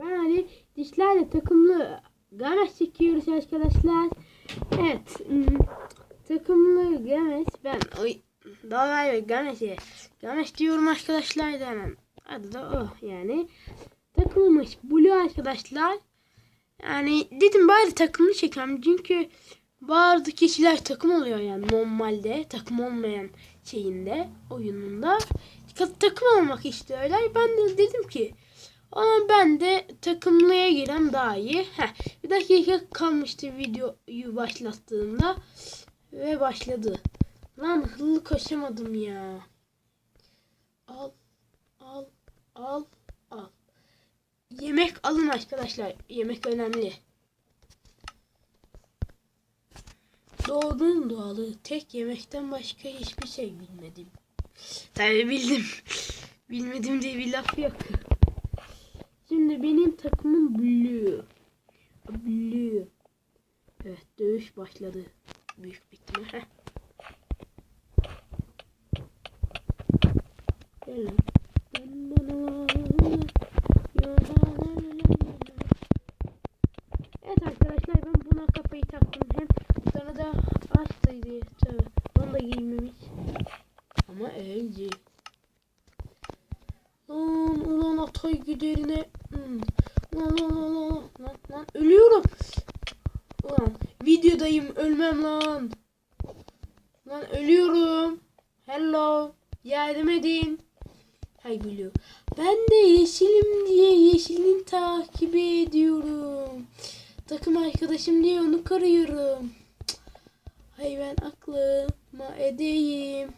Ben Ali dişlerle takımlı games çekiyoruz arkadaşlar. Evet. hmm, Takımlı games ben oy Dalgay ve games'e games diyorum arkadaşlar da hemen. Adı da o yani. Takımmış Blue arkadaşlar. Yani dedim bari takımlı çekelim çünkü bazı kişiler takım oluyor yani normalde takım olmayan şeyinde oyununda takım olmak istiyorlar. Ben de dedim ki ama ben de takımlıya giren daha iyi. Heh, bir dakika kalmıştı videoyu başlattığımda ve başladı. Lan hızlı koşamadım ya. Al, al, al, al. Yemek alın arkadaşlar. Yemek önemli. Doğduğun doğalı tek yemekten başka hiçbir şey bilmedim. Tabii bildim. Bilmedim diye bir laf yok. Şimdi benim takımım Blue. Blue. Evet dövüş başladı. Büyük bitme. Gel lan. Evet arkadaşlar ben buna kafayı taktım hem sonra da açtıydı tabi onu da giymemiş ama önce lan ulan atay giderine Hmm. lan lan lan lan lan lan ölüyorum ulan videodayım ölmem lan. Lan ölüyorum. Hello. Yardım edin. Hay gülüyor. Ben de yeşilim diye yeşilin takibi ediyorum. Takım arkadaşım diye onu karıyorum hay ben aklıma edeyim.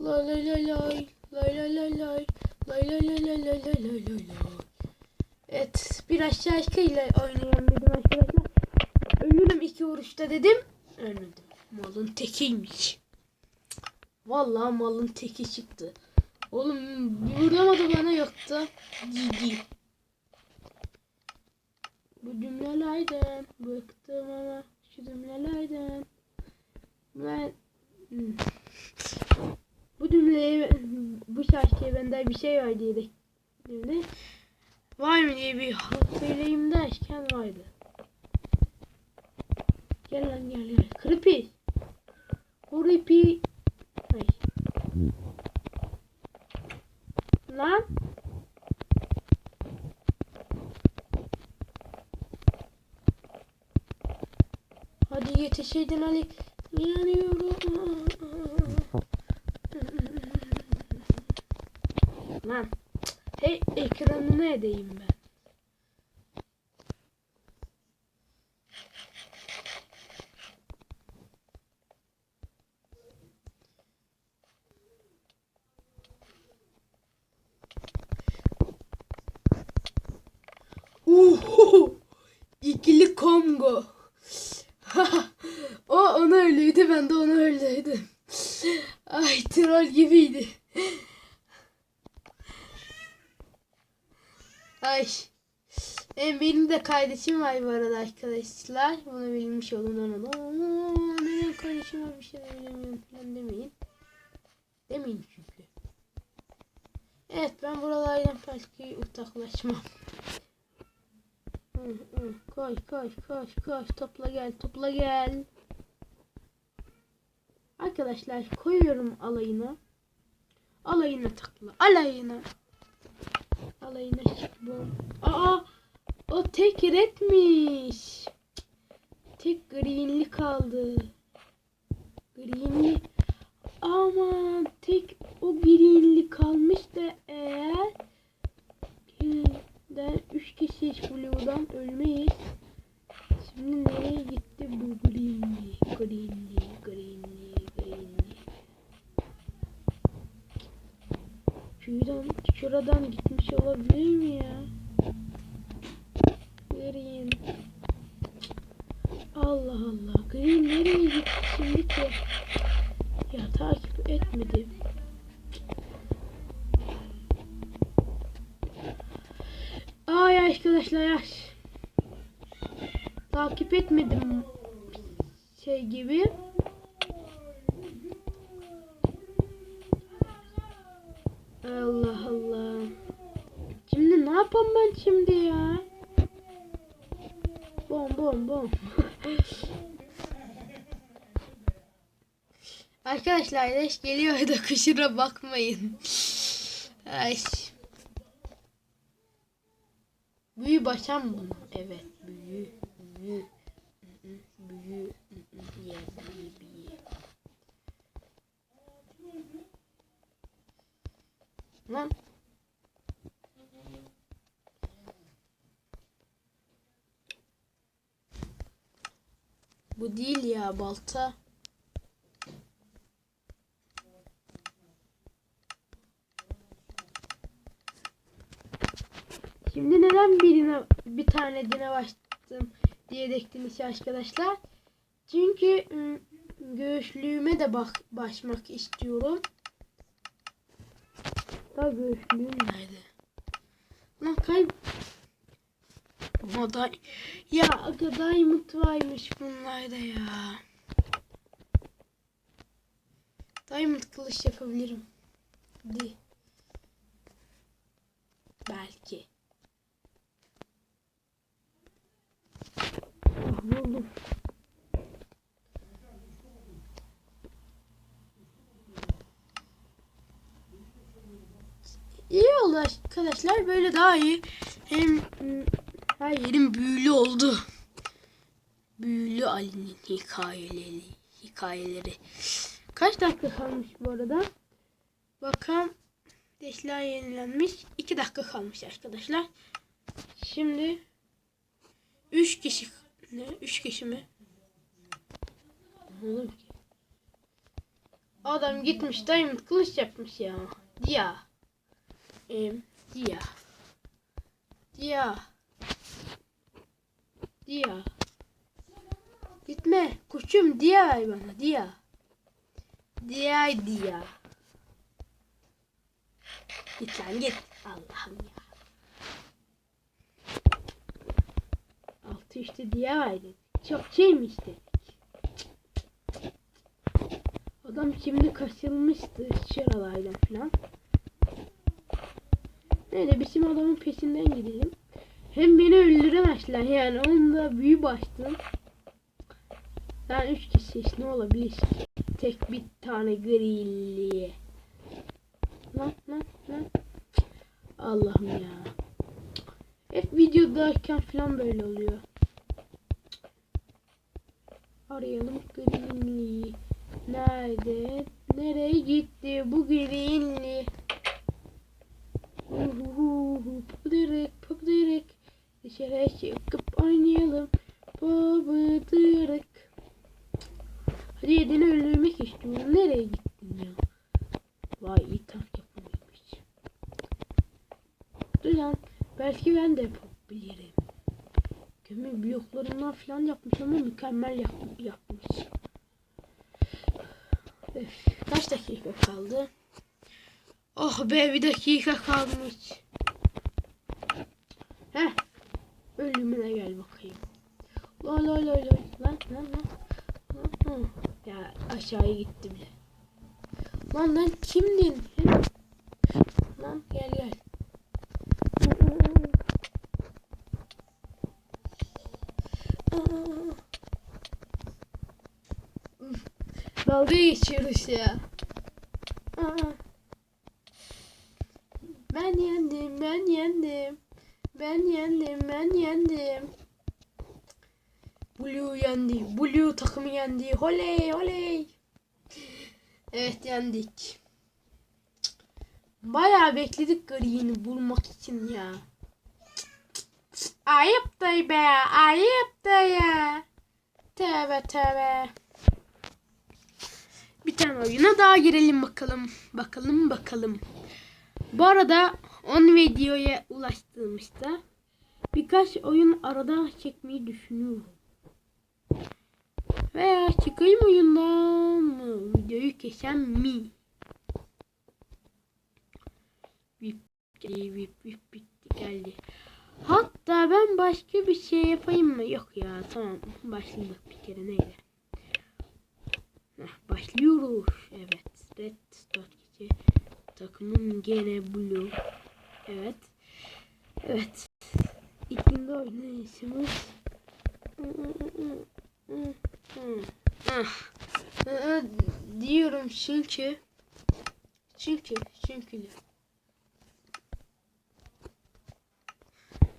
Lay lay. Lay lay lay lay. Lay lay lay lay lay lay lay lay lay. Evet bir aşağı ile oynayalım dedim arkadaşlar. Ölürüm iki vuruşta dedim. Ölmedim. Malın tekiymiş. Vallahi malın teki çıktı. Oğlum vuramadı bana yoktu. Ciddi. Bu cümlelerden bıktım ama şu cümlelerden. Ben bu cümleyi bu şarkıya benden bir şey var diye de cümle var mı diye bir söyleyeyim derken vardı. Gel lan gel gel. Creepy. Creepy. Ay. Lan. Hadi yetişeydin Ali. Yanıyorum. Lan. Hey ekranını edeyim ben. Uhu! İkili Kongo. o ona öyleydi ben de ona öyleydim. Ay troll gibiydi. Ay. Benim, benim de kardeşim var bu arada arkadaşlar. Bunu bilmiş olun. Aa, Benim kardeşime bir şey söylemiyorum falan demeyin. Demeyin çünkü. Evet ben buralardan belki uzaklaşmam. Koş koş koş koş topla gel topla gel. Arkadaşlar koyuyorum alayına. Alayına tıkla. Alayına. Alayına bu. Aa o tek redmiş. Tek greenli kaldı. Greenli. Aman tek o greenli kalmış da eğer Green'den 3 kişi hiç Blue'dan ölmeyiz. Şimdi nereye gitti bu greenli? Greenli, greenli, greenli. Şuradan, şuradan gitmiş olabilir mi ya? Green. Allah Allah. Green nereye gitti şimdi ki? Ya takip etmedim. Ay arkadaşlar yaş. Takip etmedim şey gibi. Allah Allah. Şimdi ne yapayım ben şimdi ya? Bom bom bom. Arkadaşlar leş geliyor da kusura bakmayın. Ay. Büyü başam bunu. Evet büyü. Büyü. Değil ya balta. Şimdi neden birine bir tane dine başladım diye dektiniz arkadaşlar. Çünkü ım, göğüslüğüme de bak başmak istiyorum. Da göğüslüğüm nerede? Lan kay... Ama da... Ya aga diamond varmış bunlarda ya. Diamond kılıç yapabilirim. Hadi. Belki. Ah, buldum. İyi oldu arkadaşlar. Böyle daha iyi. Hem her yerim büyülü oldu. Büyülü Ali'nin hikayeleri. Hikayeleri. Kaç dakika kalmış bu arada? Bakalım. Deşler yenilenmiş. 2 dakika kalmış arkadaşlar. Şimdi 3 kişi ne? 3 kişi mi? Olur ki? Adam gitmiş diamond kılıç yapmış ya. Dia. Em, dia. Dia. Dia. Gitme. Kuşum dia ver bana. Dia. Dia dia. Git lan git. Allah'ım ya. Altı işte diye verdik. Çok şeymiş dedik. Adam şimdi kaçılmıştı şuralardan falan. Neyse bizim adamın peşinden gidelim. Hem beni öldüremezler yani onun da büyü bastım. Ben üç kişiyiz ne olabilir? Tek bir tane grilli. Lan lan lan. Allah'ım ya. Hep videodayken falan böyle oluyor. Arayalım Greenly. Nerede? Nereye gitti bu Greenly? Uhuhu, Pabıdırık pabıdırık. Dışarı çıkıp oynayalım. Pabıdırık. Hadi yedini öldürmek istiyorum. Nereye gittin ya? Vay iyi tank yapılmış. Dur lan. Belki ben de yapabilirim. Kömür bloklarından falan yapmış ama mükemmel yap yapmış. Öf, kaç dakika kaldı? Oh be bir dakika kalmış. Heh. Ölümüne gel bakayım. La la la la. Lan lan lan. Lan, lan. Ya aşağıya gitti bile. Lan lan kimdin? Lan gel gel. Dalga geçiyoruz ya. Ben yendim, ben yendim. Ben yendim, ben yendim. Blue yendi. Blue takımı yendi. Oley, oley. Evet yendik. Bayağı bekledik Green'i bulmak için ya. Ayıp da be, ayıp da ya. Tövbe tövbe. Bir tane oyuna daha girelim bakalım. Bakalım bakalım. Bu arada 10 videoya ulaştığımızda birkaç oyun arada çekmeyi düşünüyorum. Veya çıkayım oyundan mı? Videoyu kesem mi? Vip geldi, vip bitti geldi. Hatta ben başka bir şey yapayım mı? Yok ya tamam başladık bir kere neydi? Heh, başlıyoruz. Evet. Red Start gece. Takımım gene blue. Evet. Evet. İkindi oynayışımız. Ah. Ee, Diyorum çünkü çünkü çünkü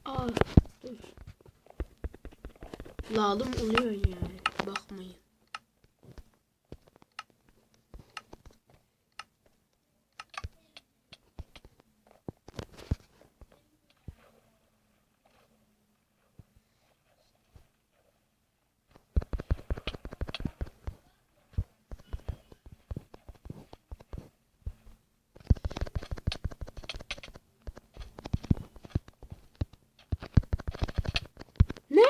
Aa dur. Lazım oluyor yani. Bakmayın. Ne?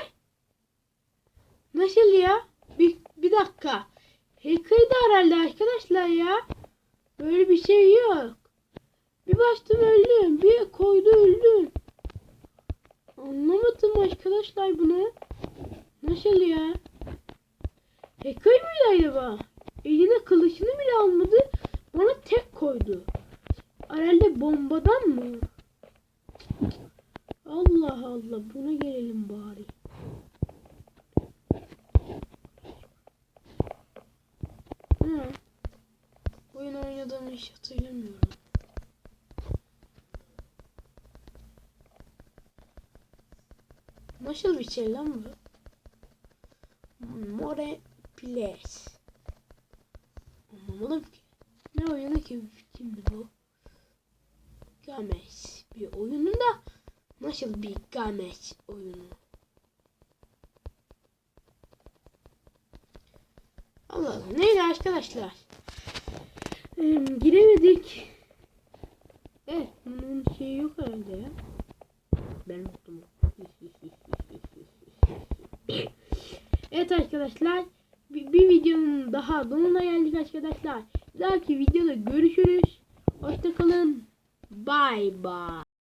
Nasıl ya? Bir, bir dakika. Hacker'dı herhalde arkadaşlar ya. Böyle bir şey yok. Bir bastım öldüm. Bir koydu öldüm. Anlamadım arkadaşlar bunu. Nasıl ya? Hacker mıydı acaba? Eline kılıçını bile almadı. Bana tek koydu. Herhalde bombadan mı? Allah Allah buna gelelim bari. Nasıl bir şey lan bu? More Place. Anlamadım ki. Ne oyunu ki şimdi bu? Games bir oyunu da nasıl bir Games oyunu? Allah Allah. Neydi arkadaşlar? Ee, giremedik. Evet. Bunun şeyi yok herhalde ya. Ben unuttum. Evet arkadaşlar. Bir, bir videonun daha sonuna geldik arkadaşlar. Bir dahaki videoda görüşürüz. Hoşçakalın. Bye bye.